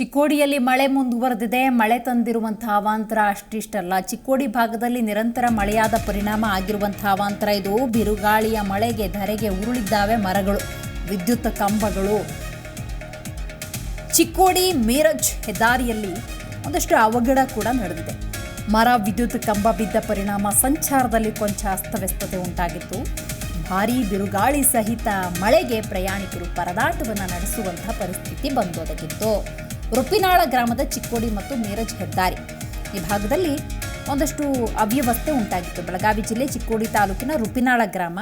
ಚಿಕ್ಕೋಡಿಯಲ್ಲಿ ಮಳೆ ಮುಂದುವರೆದಿದೆ. ಮಳೆ ತಂದಿರುವಂತಹ ಅವಾಂತರ ಅಷ್ಟಿಷ್ಟಲ್ಲ. ಚಿಕ್ಕೋಡಿ ಭಾಗದಲ್ಲಿ ನಿರಂತರ ಮಳೆಯಾದ ಪರಿಣಾಮ ಆಗಿರುವಂತಹ ಅವಾಂತರ ಇದು. ಬಿರುಗಾಳಿಯ ಮಳೆಗೆ ಧರೆಗೆ ಉರುಳಿದ್ದಾವೆ ಮರಗಳು, ವಿದ್ಯುತ್ ಕಂಬಗಳು. ಚಿಕ್ಕೋಡಿ ಮೀರಜ್ ಹೆದ್ದಾರಿಯಲ್ಲಿ ಒಂದಷ್ಟು ಅವಘಡ ಕೂಡ ನಡೆದಿದೆ. ಮರ, ವಿದ್ಯುತ್ ಕಂಬ ಬಿದ್ದ ಪರಿಣಾಮ ಸಂಚಾರದಲ್ಲಿ ಕೊಂಚ ಅಸ್ತವ್ಯಸ್ತತೆ ಉಂಟಾಗಿತ್ತು. ಭಾರೀ ಬಿರುಗಾಳಿ ಸಹಿತ ಮಳೆಗೆ ಪ್ರಯಾಣಿಕರು ಪರದಾಟವನ್ನು ನಡೆಸುವಂತಹ ಪರಿಸ್ಥಿತಿ ಬಂದೊದಗಿತ್ತು. ರುಪಿನಾಳ ಗ್ರಾಮದ ಚಿಕ್ಕೋಡಿ ಮತ್ತು ಮೇರಜ್ ಹೆದ್ದಾರಿ. ಈ ಭಾಗದಲ್ಲಿ ಒಂದಷ್ಟು ಅವ್ಯವಸ್ಥೆ ಉಂಟಾಗಿತ್ತು. ಬೆಳಗಾವಿ ಜಿಲ್ಲೆ ಚಿಕ್ಕೋಡಿ ತಾಲೂಕಿನ ರುಪಿನಾಳ ಗ್ರಾಮ.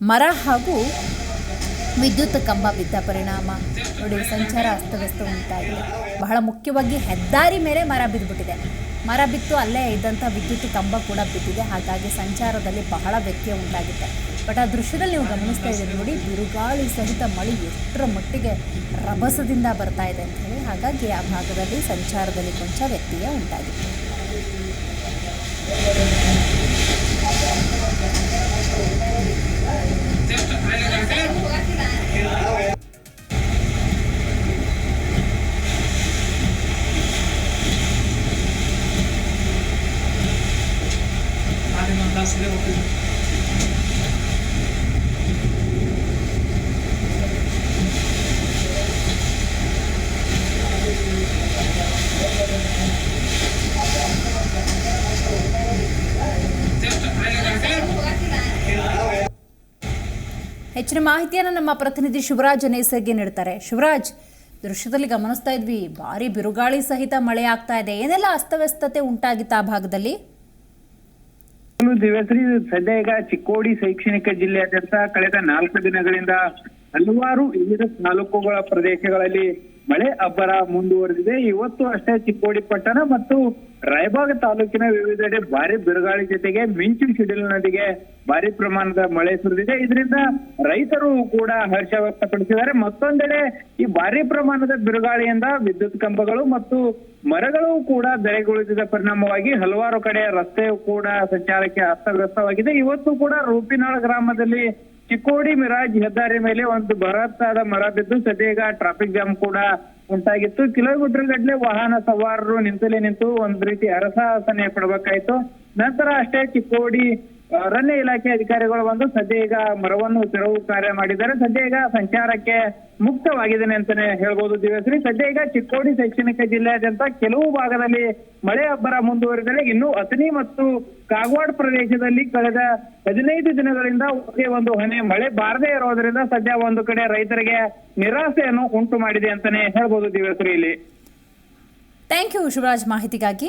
ಮರ ಹಾಗೂ ವಿದ್ಯುತ್ ಕಂಬ ಬಿದ್ದ ಪರಿಣಾಮ. ನೋಡಿ ಸಂಚಾರ ಅಸ್ತವ್ಯಸ್ತ ಉಂಟಾಗಿದೆ. ಬಹಳ ಮುಖ್ಯವಾಗಿ ಹೆದ್ದಾರಿ ಮೇಲೆ ಮರ ಬಿದ್ದುಬಿಟ್ಟಿದೆ. ಮರ ಬಿತ್ತು, ಅಲ್ಲೇ ಇದ್ದಂಥ ವಿದ್ಯುತ್ ಕಂಬ ಕೂಡ ಬಿದ್ದಿದೆ. ಹಾಗಾಗಿ ಸಂಚಾರದಲ್ಲಿ ಬಹಳ ವ್ಯತ್ಯಯ ಉಂಟಾಗಿದೆ. ಬಟ್ ಆ ದೃಶ್ಯದಲ್ಲಿ ನೀವು ಗಮನಿಸ್ತಾ ಇದ್ದೀರಿ ನೋಡಿ, ಬಿರುಗಾಳಿ ಸಹಿತ ಮಳೆ ಎಷ್ಟರ ಮಟ್ಟಿಗೆ ರಭಸದಿಂದ ಬರ್ತಾ ಇದೆ ಅಂತ ಹೇಳಿ. ಹಾಗಾಗಿ ಆ ಭಾಗದಲ್ಲಿ ಸಂಚಾರದಲ್ಲಿ ಕೊಂಚ ವ್ಯತ್ಯಯ ಉಂಟಾಗಿದೆ. ಹೆಚ್ಚಿನ ಮಾಹಿತಿಯನ್ನು ನಮ್ಮ ಪ್ರತಿನಿಧಿ ಶಿವರಾಜ್ ನೇಸರ್ಗೆ ನೀಡ್ತಾರೆ ಶಿವರಾಜ್, ದೃಶ್ಯದಲ್ಲಿ ಗಮನಿಸ್ತಾ ಇದ್ವಿ, ಭಾರಿ ಬಿರುಗಾಳಿ ಸಹಿತ ಮಳೆ ಆಗ್ತಾ ಇದೆ. ಏನೆಲ್ಲ ಅಸ್ತವ್ಯಸ್ತತೆ ಉಂಟಾಗಿತ್ತು ಆ ಭಾಗದಲ್ಲಿ? ಒಂದು ದಿವಸರಿ ಸದ್ಯ ಈಗ ಚಿಕ್ಕೋಡಿ ಶೈಕ್ಷಣಿಕ ಜಿಲ್ಲೆಯಾದ್ಯಂತ ಕಳೆದ ನಾಲ್ಕು ದಿನಗಳಿಂದ ಹಲವಾರು ವಿವಿಧ ತಾಲೂಕುಗಳ ಪ್ರದೇಶಗಳಲ್ಲಿ ಮಳೆ ಅಬ್ಬರ ಮುಂದುವರೆದಿದೆ. ಇವತ್ತು ಅಷ್ಟೇ ಚಿಕ್ಕೋಡಿ ಪಟ್ಟಣ ಮತ್ತು ರಾಯಬಾಗ ತಾಲೂಕಿನ ವಿವಿಧೆಡೆ ಭಾರಿ ಬಿರುಗಾಳಿ ಜೊತೆಗೆ ಮಿಂಚು ಸಿಡಿಲು ನದಿಗೆ ಭಾರಿ ಪ್ರಮಾಣದ ಮಳೆ ಸುರಿದಿದೆ. ಇದರಿಂದ ರೈತರು ಕೂಡ ಹರ್ಷ ವ್ಯಕ್ತಪಡಿಸಿದ್ದಾರೆ. ಮತ್ತೊಂದೆಡೆ ಈ ಭಾರಿ ಪ್ರಮಾಣದ ಬಿರುಗಾಳಿಯಿಂದ ವಿದ್ಯುತ್ ಕಂಬಗಳು ಮತ್ತು ಮರಗಳು ಕೂಡ ಧರೆಗೊಳಿಸಿದ ಪರಿಣಾಮವಾಗಿ ಹಲವಾರು ಕಡೆ ರಸ್ತೆಯು ಕೂಡ ಸಂಚಾರಕ್ಕೆ ಅಸ್ತವ್ಯಸ್ತವಾಗಿದೆ. ಇವತ್ತು ಕೂಡ ರೂಪಿನಾಳ ಗ್ರಾಮದಲ್ಲಿ ಚಿಕ್ಕೋಡಿ ಮಿರಾಜ್ ಹೆದ್ದಾರಿ ಮೇಲೆ ಒಂದು ಬೃಹತ್ತಾದ ಮರ ಬಿದ್ದು ಸದ್ಯಗ ಟ್ರಾಫಿಕ್ ಜಾಮ್ ಕೂಡ ಉಂಟಾಗಿತ್ತು. ಕಿಲೋಮೀಟರ್ ಗಟ್ಟಲೆ ವಾಹನ ಸವಾರರು ನಿಂತಲೇ ನಿಂತು ಒಂದ್ ರೀತಿ ಅರಸಾಸನೆ ಪಡಬೇಕಾಯ್ತು. ನಂತರ ಅಷ್ಟೇ ಚಿಕ್ಕೋಡಿ ಅರಣ್ಯ ಇಲಾಖೆ ಅಧಿಕಾರಿಗಳು ಬಂದು ಸದ್ಯ ಈಗ ಮರವನ್ನು ತೆರವು ಕಾರ್ಯ ಮಾಡಿದ್ದಾರೆ. ಸದ್ಯ ಈಗ ಸಂಚಾರಕ್ಕೆ ಮುಕ್ತವಾಗಿದ್ದೇನೆ ಅಂತಾನೆ ಹೇಳ್ಬೋದು ದಿವಸರಿ ಸದ್ಯ ಈಗ ಚಿಕ್ಕೋಡಿ ಶೈಕ್ಷಣಿಕ ಜಿಲ್ಲೆಯಾದ್ಯಂತ ಕೆಲವು ಭಾಗದಲ್ಲಿ ಮಳೆ ಅಬ್ಬರ ಮುಂದುವರಿದರೆ ಇನ್ನು ಅಥಣಿ ಮತ್ತು ಕಾಗವಾಡ ಪ್ರದೇಶದಲ್ಲಿ ಕಳೆದ ಹದಿನೈದು ದಿನಗಳಿಂದ ಒಂದೇ ಒಂದು ಹನಿ, ಮಳೆ ಬಾರದೇ ಇರೋದ್ರಿಂದ ಸದ್ಯ ಒಂದು ಕಡೆ ರೈತರಿಗೆ ನಿರಾಸೆಯನ್ನು ಉಂಟು ಮಾಡಿದೆ ಅಂತಾನೆ ಹೇಳ್ಬೋದು ದಿವಸರಿ ಇಲ್ಲಿ. ಥ್ಯಾಂಕ್ ಯು ಶಿವರಾಜ್ ಮಾಹಿತಿಗಾಗಿ